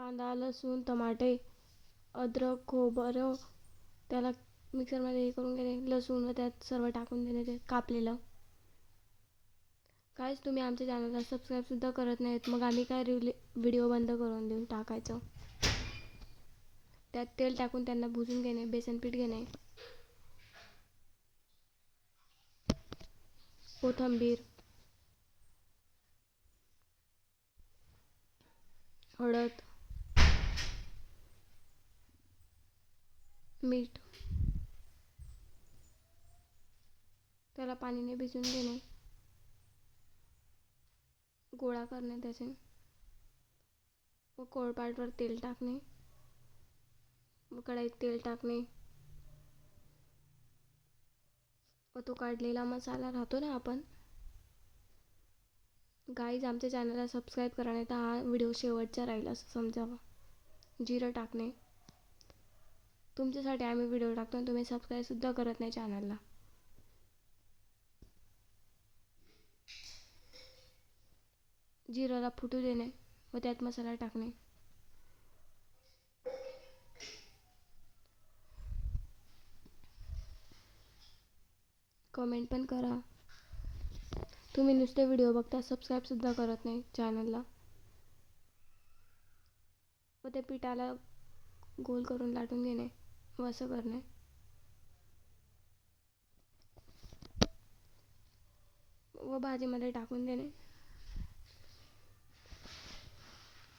कांदा लसूण टमाटे अद्रक खोबरं त्याला मिक्सरमध्ये हे करून घेणे लसूण व त्यात सर्व टाकून देणे ते कापलेलं. काहीच तुम्ही आमच्या चॅनलला सबस्क्राईबसुद्धा करत नाहीत. मग आम्ही काय रिले व्हिडिओ बंद करून देऊ टाकायचं? त्यात तेल टाकून त्यांना भुजून घेणे बेसन पीठ घेणे. कोथिंबीर. हळद. मीठ त्याला पाणीने भिजून घेणे गोळा करणे त्याचे. व कोळपाटवर तेल टाकणे. व कढईत तेल टाकणे. व तो काढलेला मसाला राहतो ना आपण. गाईज आमच्या चॅनलला सबस्क्राईब करा नाही तर हा व्हिडिओ शेवटचा राहील असं समजावं. जिरं टाकणे. तुमच्यासाठी आम्ही व्हिडिओ टाकतो आणि तुम्ही सबस्क्राईबसुद्धा करत नाही चॅनलला जिराला फुटू देणे व त्यात मसाला टाकणे. कमेंट पण करा. तुम्ही नुसते व्हिडिओ बघता सबस्क्राईबसुद्धा करत नाही चॅनलला व त्या पिठाला गोल करून लाटून घेणे. असं करणे. व भाजीमध्ये टाकून देणे.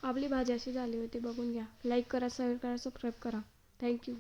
आपली भाजी अशी झाली होती बघून घ्या. लाईक करा शेअर करा सबस्क्राईब करा. थँक्यू